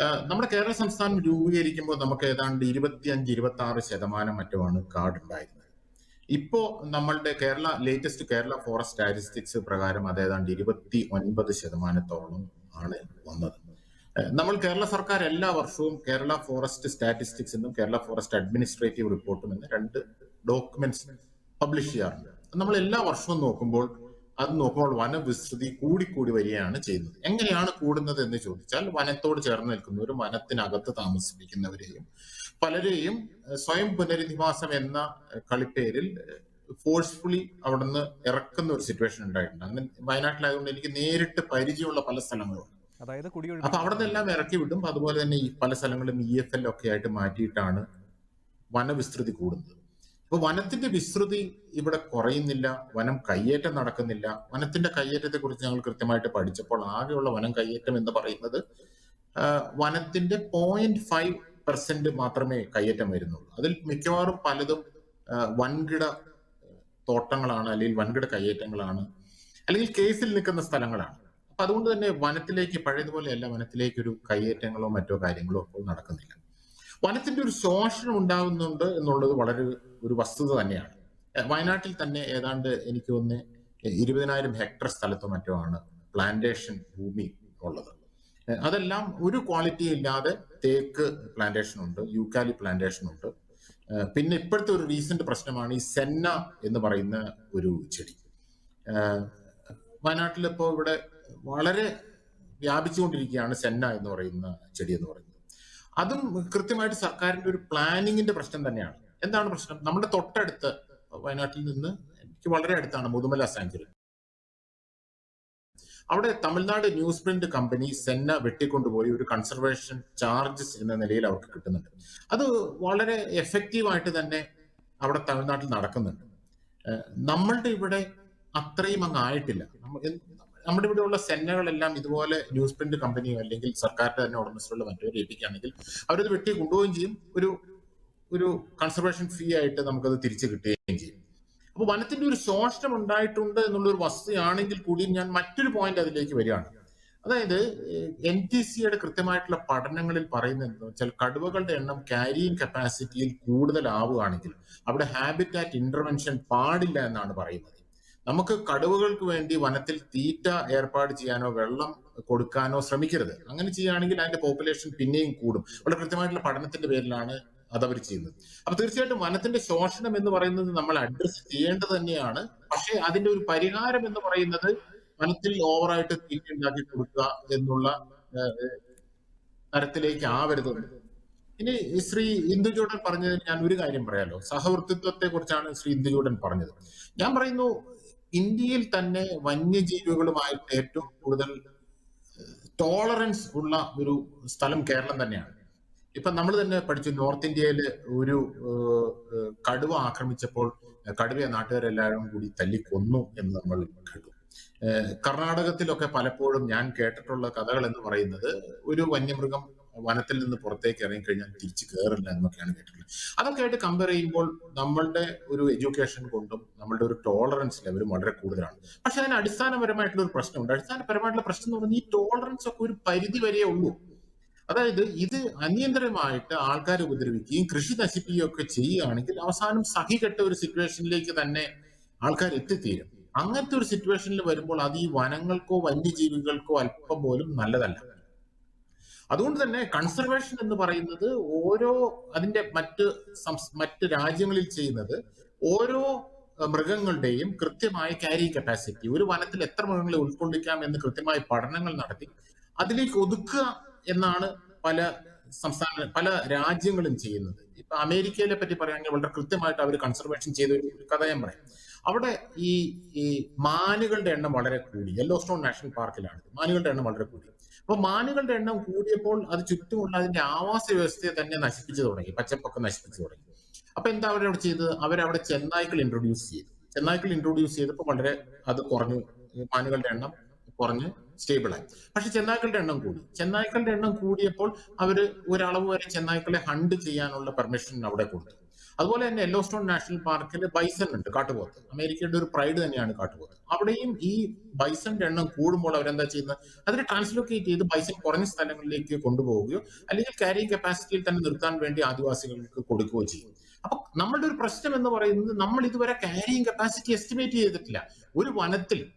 നമ്മുടെ കേരള സംസ്ഥാനം രൂപീകരിക്കുമ്പോൾ നമുക്ക് ഏതാണ്ട് ഇരുപത്തിയഞ്ച് ഇരുപത്തി ആറ് ശതമാനം മറ്റുമാണ് കാർഡ് ഉണ്ടായിരുന്നത്. ഇപ്പോ നമ്മളുടെ Kerala latest Kerala forest statistics പ്രകാരം അത് ഏതാണ്ട് ഇരുപത്തി ഒൻപത് ശതമാനത്തോളം ആണ് വന്നത്. നമ്മൾ കേരള സർക്കാർ എല്ലാ വർഷവും കേരള ഫോറസ്റ്റ് സ്റ്റാറ്റിസ്റ്റിക്സ് എന്നും കേരള ഫോറസ്റ്റ് അഡ്മിനിസ്ട്രേറ്റീവ് റിപ്പോർട്ടും എന്ന രണ്ട് ഡോക്യുമെന്റ്സ് പബ്ലിഷ് ചെയ്യാറുണ്ട്. നമ്മൾ എല്ലാ വർഷവും നോക്കുമ്പോൾ അത് നോക്കുമ്പോൾ വനവിസ്തൃതി കൂടിക്കൂടി വരികയാണ് ചെയ്യുന്നത്. എങ്ങനെയാണ് കൂടുന്നത് എന്ന് ചോദിച്ചാൽ വനത്തോട് ചേർന്ന് നിൽക്കുന്നവരും വനത്തിനകത്ത് താമസിപ്പിക്കുന്നവരെയും പലരെയും സ്വയം പുനരധിവാസം എന്ന കളിപ്പേരിൽ ഫോഴ്സ്ഫുള്ളി അവിടുന്ന് ഇറക്കുന്ന ഒരു സിറ്റുവേഷൻ ഉണ്ടായിട്ടുണ്ട്. അങ്ങനെ വയനാട്ടിലായതുകൊണ്ട് എനിക്ക് നേരിട്ട് പരിചയമുള്ള പല സ്ഥലങ്ങളും അതായത് അപ്പൊ അവിടെ നിന്നെല്ലാം ഇറക്കി വിടും. അതുപോലെ തന്നെ ഈ പല സ്ഥലങ്ങളും ഇ എഫ് എൽ ഒക്കെ ആയിട്ട് മാറ്റിയിട്ടാണ് വനവിസ്തൃതി കൂടുന്നത്. അപ്പൊ വനത്തിന്റെ വിസ്തൃതി ഇവിടെ കുറയുന്നില്ല വനം കയ്യേറ്റം നടക്കുന്നില്ല. വനത്തിന്റെ കയ്യേറ്റത്തെ കുറിച്ച് ഞങ്ങൾ കൃത്യമായിട്ട് പഠിച്ചപ്പോൾ ആകെയുള്ള വനം കയ്യേറ്റം എന്ന് പറയുന്നത് വനത്തിന്റെ പോയിന്റ് ഫൈവ് പെർസെന്റ് മാത്രമേ കയ്യേറ്റം വരുന്നുള്ളൂ. അതിൽ മിക്കവാറും പലതും വൻകിട തോട്ടങ്ങളാണ് അല്ലെങ്കിൽ വൻകിട കയ്യേറ്റങ്ങളാണ് അല്ലെങ്കിൽ കേസിൽ നിൽക്കുന്ന സ്ഥലങ്ങളാണ്. അപ്പൊ അതുകൊണ്ട് തന്നെ വനത്തിലേക്ക് പഴയതുപോലെയല്ല വനത്തിലേക്ക് ഒരു കയ്യേറ്റങ്ങളോ മറ്റോ കാര്യങ്ങളോ ഇപ്പോൾ നടക്കുന്നില്ല. വനത്തിന്റെ ഒരു ശോഷണം ഉണ്ടാകുന്നുണ്ട് എന്നുള്ളത് വളരെ ഒരു വസ്തുത തന്നെയാണ്. വയനാട്ടിൽ തന്നെ ഏതാണ്ട് എനിക്ക് തോന്നുന്നത് ഇരുപതിനായിരം ഹെക്ടർ സ്ഥലത്തോ മറ്റോ ആണ് പ്ലാന്റേഷൻ ഭൂമി ഉള്ളത്. അതെല്ലാം ഒരു ക്വാളിറ്റി ഇല്ലാതെ തേക്ക് പ്ലാന്റേഷൻ ഉണ്ട് യൂക്കാലി പ്ലാന്റേഷൻ ഉണ്ട്. പിന്നെ ഇപ്പോഴത്തെ ഒരു റീസെന്റ് പ്രശ്നമാണ് ഈ സെന്ന എന്ന് പറയുന്ന ഒരു ചെടി. വയനാട്ടിൽ ഇപ്പോൾ ഇവിടെ വളരെ വ്യാപിച്ചുകൊണ്ടിരിക്കുകയാണ് സെന്ന എന്ന് പറയുന്ന ചെടി എന്ന് പറയുന്നത്. അതും കൃത്യമായിട്ട് സർക്കാരിന്റെ ഒരു പ്ലാനിങ്ങിന്റെ പ്രശ്നം തന്നെയാണ്. എന്താണ് പ്രശ്നം? നമ്മുടെ തൊട്ടടുത്ത് വയനാട്ടിൽ നിന്ന് എനിക്ക് വളരെ അടുത്താണ് മുതുമല സാഞ്ചുറി അവിടെ Tamil Nadu news print company senna വെട്ടിക്കൊണ്ടുപോയി ഒരു കൺസർവേഷൻ ചാർജസ് എന്ന നിലയിൽ അവർക്ക് കിട്ടുന്നുണ്ട്. അത് വളരെ എഫക്റ്റീവായിട്ട് തന്നെ അവിടെ തമിഴ്നാട്ടിൽ നടക്കുന്നുണ്ട്. നമ്മളുടെ ഇവിടെ അത്രയും അങ്ങ് ആയിട്ടില്ല. നമ്മുടെ ഇവിടെ നമ്മുടെ ഇവിടെയുള്ള സെന്നകളെല്ലാം ഇതുപോലെ ന്യൂസ് പ്രിന്റ് കമ്പനിയോ അല്ലെങ്കിൽ സർക്കാരിന്റെ തന്നെ ഉടമസ്ഥരുള്ള മറ്റോ ഏൽപ്പിക്കുകയാണെങ്കിൽ അവരത് വെട്ടി കൊണ്ടുപോവുകയും ചെയ്യും. ഒരു ഒരു കൺസർവേഷൻ ഫീ ആയിട്ട് നമുക്കത് തിരിച്ചു കിട്ടുകയും ചെയ്യും. അപ്പൊ വനത്തിന്റെ ഒരു ശോഷണം ഉണ്ടായിട്ടുണ്ട് എന്നുള്ള ഒരു വസ്തുതയാണെങ്കിൽ കൂടിയും ഞാൻ മറ്റൊരു പോയിന്റ് അതിലേക്ക് വരികയാണ്. അതായത് എൻ ടി സിയുടെ കൃത്യമായിട്ടുള്ള പഠനങ്ങളിൽ പറയുന്നത് എന്താ വെച്ചാൽ കടുവകളുടെ എണ്ണം ക്യാരിയിങ് കപ്പാസിറ്റിയിൽ കൂടുതലാവുകയാണെങ്കിൽ അവിടെ ഹാബിറ്റാറ്റ് ഇന്റർവെൻഷൻ പാടില്ല എന്നാണ് പറയുന്നത്. നമുക്ക് കടുവകൾക്ക് വേണ്ടി വനത്തിൽ തീറ്റ ഏർപ്പാട് ചെയ്യാനോ വെള്ളം കൊടുക്കാനോ ശ്രമിക്കരുത്. അങ്ങനെ ചെയ്യുകയാണെങ്കിൽ അതിന്റെ പോപ്പുലേഷൻ പിന്നെയും കൂടും. വളരെ കൃത്യമായിട്ടുള്ള പഠനത്തിന്റെ പേരിലാണ് അത് അവർ ചെയ്യുന്നത്. അപ്പൊ തീർച്ചയായിട്ടും വനത്തിന്റെ ശോഷണം എന്ന് പറയുന്നത് നമ്മൾ അഡ്രസ് ചെയ്യേണ്ടത് തന്നെയാണ്. പക്ഷേ അതിന്റെ ഒരു പരിഹാരം എന്ന് പറയുന്നത് വനത്തിൽ ഓവറായിട്ട് തീറ്റ ഉണ്ടാക്കി കൊടുക്കുക എന്നുള്ള തരത്തിലേക്ക് ആവരുത് ഇനി ശ്രീ ഇന്ദുചൂടൻ പറഞ്ഞതിന് ഞാൻ ഒരു കാര്യം പറയാലോ. സഹവർത്തിത്വത്തെ കുറിച്ചാണ് ശ്രീ ഇന്ദുചൂടൻ പറഞ്ഞത്. ഞാൻ പറയുന്നു ഇന്ത്യയിൽ തന്നെ വന്യജീവികളുമായിട്ട് ഏറ്റവും കൂടുതൽ ടോളറൻസ് ഉള്ള ഒരു സ്ഥലം കേരളം തന്നെയാണ്. ഇപ്പൊ നമ്മൾ തന്നെ പഠിച്ചു നോർത്ത് ഇന്ത്യയിൽ ഒരു കടുവ ആക്രമിച്ചപ്പോൾ കടുവയെ നാട്ടുകാരെല്ലാവരും കൂടി തല്ലിക്കൊന്നു എന്ന് നമ്മൾ കേട്ടു. കർണാടകത്തിലൊക്കെ പലപ്പോഴും ഞാൻ കേട്ടിട്ടുള്ള കഥകൾ എന്ന് പറയുന്നത് ഒരു വന്യമൃഗം വനത്തിൽ നിന്ന് പുറത്തേക്ക് ഇറങ്ങിക്കഴിഞ്ഞാൽ തിരിച്ചു കയറില്ല എന്നൊക്കെയാണ് കേട്ടിട്ടുള്ളത്. അതൊക്കെ ആയിട്ട് കമ്പയർ ചെയ്യുമ്പോൾ നമ്മളുടെ ഒരു എഡ്യൂക്കേഷൻ കൊണ്ടും നമ്മളുടെ ഒരു ടോളറൻസ് ലെവലും വളരെ കൂടുതലാണ്. പക്ഷെ അതിന് അടിസ്ഥാനപരമായിട്ടുള്ള ഒരു പ്രശ്നമുണ്ട്. അടിസ്ഥാനപരമായിട്ടുള്ള പ്രശ്നം എന്ന് പറഞ്ഞാൽ ഈ ടോളറൻസ് ഒക്കെ ഒരു പരിധി വരെ ഉള്ളൂ. അതായത് ഇത് അനിയന്ത്രിതമായിട്ട് ആൾക്കാരെ ഉപദ്രവിക്കുകയും കൃഷി നശിപ്പിക്കുകയും ഒക്കെ ചെയ്യുകയാണെങ്കിൽ അവസാനം സഹികെട്ട ഒരു സിറ്റുവേഷനിലേക്ക് തന്നെ ആൾക്കാർ എത്തിത്തീരും. അങ്ങനത്തെ ഒരു സിറ്റുവേഷനിൽ വരുമ്പോൾ അത് ഈ വനങ്ങൾക്കോ വന്യജീവികൾക്കോ അല്പം പോലും നല്ലതല്ല. അതുകൊണ്ട് തന്നെ കൺസർവേഷൻ എന്ന് പറയുന്നത് ഓരോ അതിന്റെ മറ്റ് മറ്റ് രാജ്യങ്ങളിൽ ചെയ്യുന്നത് ഓരോ മൃഗങ്ങളുടെയും കൃത്യമായ ക്യാരി കപ്പാസിറ്റി ഒരു വനത്തിൽ എത്ര മൃഗങ്ങളെ ഉൾക്കൊള്ളിക്കാം എന്ന് കൃത്യമായ പഠനങ്ങൾ നടത്തി അതിലേക്ക് ഒതുക്കുക എന്നാണ് പല സംസ്ഥാന പല രാജ്യങ്ങളും ചെയ്യുന്നത്. ഇപ്പൊ അമേരിക്കയിലെ പറ്റി പറയുകയാണെങ്കിൽ വളരെ കൃത്യമായിട്ട് അവർ കൺസർവേഷൻ ചെയ്ത ഒരു കഥ ഞാൻ പറയാം. അവിടെ ഈ ഈ മാനുകളുടെ എണ്ണം വളരെ കൂടി. യെല്ലോ സ്റ്റോൺ നാഷണൽ പാർക്കിലാണ് മാനുകളുടെ എണ്ണം വളരെ കൂടി. അപ്പൊ മാനുകളുടെ എണ്ണം കൂടിയപ്പോൾ അത് ചുറ്റുമുള്ള അതിന്റെ ആവാസ വ്യവസ്ഥയെ തന്നെ നശിപ്പിച്ചു തുടങ്ങി. പച്ചപ്പൊക്കെ നശിപ്പിച്ചു തുടങ്ങി. അപ്പൊ എന്താ അവരവിടെ ചെയ്തത്? അവരവിടെ ചെന്നായ്ക്കൾ ഇൻട്രൊഡ്യൂസ് ചെയ്തു. ചെന്നായ്ക്കൾ ഇൻട്രൊഡ്യൂസ് ചെയ്തപ്പോൾ വളരെ അത് കുറഞ്ഞു. മാനുകളുടെ എണ്ണം കുറഞ്ഞ് സ്റ്റേബിളായി. പക്ഷെ ചെന്നായ്ക്കളുടെ എണ്ണം കൂടി. ചെന്നായ്ക്കളുടെ എണ്ണം കൂടിയപ്പോൾ അവർ ഒരളവ് വരെ ചെന്നായ്ക്കളെ ഹണ്ട് ചെയ്യാനുള്ള പെർമിഷൻ അവിടെ കൊടുത്തു. അതുപോലെ തന്നെ യെല്ലോ സ്റ്റോൺ നാഷണൽ പാർക്കിൽ ബൈസൺ ഉണ്ട് കാട്ടുപോത്ത്. അമേരിക്കയുടെ ഒരു പ്രൈഡ് തന്നെയാണ് കാട്ടുപോത്ത്. അവിടെയും ഈ ബൈസന്റെ എണ്ണം കൂടുമ്പോൾ അവരെന്താ ചെയ്യുന്നത്? അതിനെ ട്രാൻസ്ലോക്കേറ്റ് ചെയ്ത് ബൈസൺ കുറഞ്ഞ സ്ഥലങ്ങളിലേക്ക് കൊണ്ടുപോവുകയോ അല്ലെങ്കിൽ ക്യാരിങ് കപ്പാസിറ്റിയിൽ തന്നെ നിർത്താൻ വേണ്ടി ആദിവാസികൾക്ക് കൊടുക്കുകയോ ചെയ്യും. അപ്പൊ നമ്മളുടെ ഒരു പ്രശ്നം എന്ന് പറയുന്നത് നമ്മൾ ഇതുവരെ ക്യാരിങ് കപ്പാസിറ്റി എസ്റ്റിമേറ്റ് ചെയ്തിട്ടില്ല. ഒരു വനത്തിൽ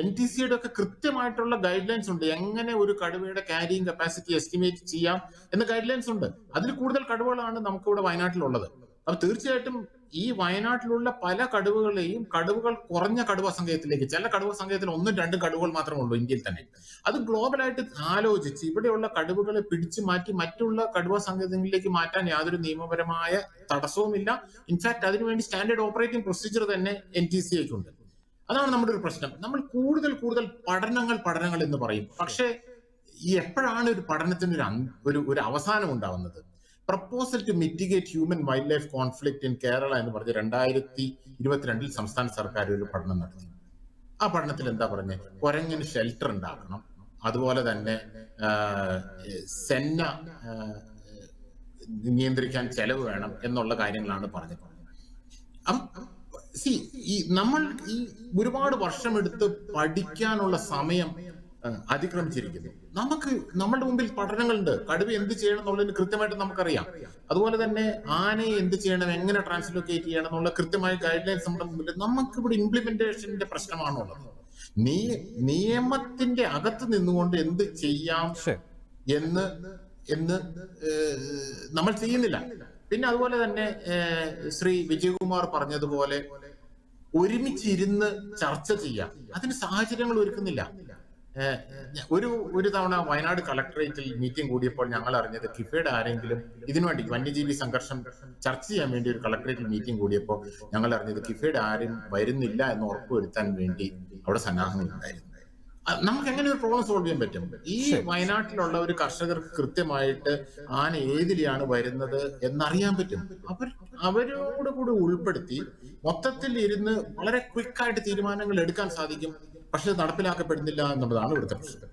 എൻ ടി സിയുടെ ഒക്കെ കൃത്യമായിട്ടുള്ള ഗൈഡ് ലൈൻസ് ഉണ്ട്. എങ്ങനെ ഒരു കടുവയുടെ ക്യാരിയിങ് കപ്പാസിറ്റി എസ്റ്റിമേറ്റ് ചെയ്യാം എന്ന ഗൈഡ് ലൈൻസ് ഉണ്ട്. അതിൽ കൂടുതൽ കടുവകളാണ് നമുക്ക് നമുക്കിവിടെ വയനാട്ടിലുള്ളത്. അപ്പൊ തീർച്ചയായിട്ടും ഈ വയനാട്ടിലുള്ള പല കടുവകളെയും കടുവകൾ കുറഞ്ഞ കടുവ സങ്കേതത്തിലേക്ക് ചില കടുവ സങ്കേതത്തിൽ ഒന്നും രണ്ടും കടുവകൾ മാത്രമേ ഉള്ളൂ ഇന്ത്യയിൽ തന്നെ. അത് ഗ്ലോബലായിട്ട് ആലോചിച്ച് ഇവിടെയുള്ള കടുവകളെ പിടിച്ചു മാറ്റി മറ്റുള്ള കടുവ സങ്കേതങ്ങളിലേക്ക് മാറ്റാൻ യാതൊരു നിയമപരമായ തടസ്സവുമില്ല. ഇൻഫാക്ട് അതിനുവേണ്ടി സ്റ്റാൻഡേർഡ് ഓപ്പറേറ്റിംഗ് പ്രൊസീജിയർ തന്നെ എൻ ടി സിയിലേക്കുണ്ട് അതാണ് നമ്മുടെ ഒരു പ്രശ്നം. നമ്മൾ കൂടുതൽ കൂടുതൽ പഠനങ്ങൾ പഠനങ്ങൾ എന്ന് പറയും. പക്ഷേ ഈ എപ്പോഴാണ് ഒരു പഠനത്തിന് ഒരു ഒരു അവസാനം ഉണ്ടാവുന്നത്? Proposal to mitigate human wildlife conflict in Kerala എന്ന് പറഞ്ഞ് രണ്ടായിരത്തി ഇരുപത്തിരണ്ടിൽ സംസ്ഥാന സർക്കാർ ഒരു പഠനം നടത്തി. ആ പഠനത്തിൽ എന്താ പറഞ്ഞത് കുരങ്ങിന് ഷെൽട്ടർ ഉണ്ടാക്കണം. അതുപോലെ തന്നെ സെന്ന നിയന്ത്രിക്കാൻ ചെലവ് വേണം എന്നുള്ള കാര്യങ്ങളാണ് പറഞ്ഞത് അപ്പം സി ഈ നമ്മൾ ഈ ഒരുപാട് വർഷമെടുത്ത് പഠിക്കാനുള്ള സമയം അതിക്രമിച്ചിരിക്കുന്നു. നമുക്ക് നമ്മളുടെ മുമ്പിൽ പഠനങ്ങളുണ്ട്. കടുവ എന്ത് ചെയ്യണം എന്നുള്ളതിന് കൃത്യമായിട്ട് നമുക്കറിയാം. അതുപോലെ തന്നെ ആനയെ എന്ത് ചെയ്യണം എങ്ങനെ ട്രാൻസ്ലോക്കേറ്റ് ചെയ്യണം എന്നുള്ള കൃത്യമായ ഗൈഡ് ലൈൻസ് നമ്മുടെ മുമ്പിൽ നമുക്ക് ഇവിടെ ഇംപ്ലിമെന്റേഷന്റെ പ്രശ്നമാണുള്ളത്. നീ നിയമത്തിന്റെ അകത്ത് നിന്നുകൊണ്ട് എന്ത് ചെയ്യാം എന്ന് എന്ന് നമ്മൾ ചെയ്യുന്നില്ല. പിന്നെ അതുപോലെ തന്നെ ശ്രീ വിജയകുമാർ പറഞ്ഞതുപോലെ ഒരുമിച്ചിരുന്ന് ചർച്ച ചെയ്യാം. അതിന് സാഹചര്യങ്ങൾ ഒരുക്കുന്നില്ല. ഒരു ഒരു തവണ വയനാട് കളക്ടറേറ്റിൽ മീറ്റിംഗ് കൂടിയപ്പോൾ ഞങ്ങൾ അറിഞ്ഞത് കിഫയുടെ ആരെങ്കിലും ഇതിനുവേണ്ടി വന്യജീവി സംഘർഷം ചർച്ച ചെയ്യാൻ വേണ്ടി ഒരു കളക്ടറേറ്റിൽ മീറ്റിംഗ് കൂടിയപ്പോൾ ഞങ്ങൾ അറിഞ്ഞത് കിഫയുടെ ആരും വരുന്നില്ല എന്ന് ഉറപ്പുവരുത്താൻ വേണ്ടി അവിടെ സന്നാഹങ്ങളുണ്ടായിരുന്നു. നമുക്ക് എങ്ങനെ ഒരു പ്രോബ്ലം സോൾവ് ചെയ്യാൻ പറ്റും. ഈ വയനാട്ടിലുള്ള ഒരു കർഷകർക്ക് കൃത്യമായിട്ട് ആന ഏതിലെയാണ് വരുന്നത് എന്നറിയാൻ പറ്റും. അവർ അവരോട് കൂടി ഉൾപ്പെടുത്തി മൊത്തത്തിൽ ഇരുന്ന് വളരെ ക്വിക്കായിട്ട് തീരുമാനങ്ങൾ എടുക്കാൻ സാധിക്കും. പക്ഷെ നടപ്പിലാക്കപ്പെടുന്നില്ല എന്നുള്ളതാണ് ഇവിടുത്തെ പ്രശ്നം.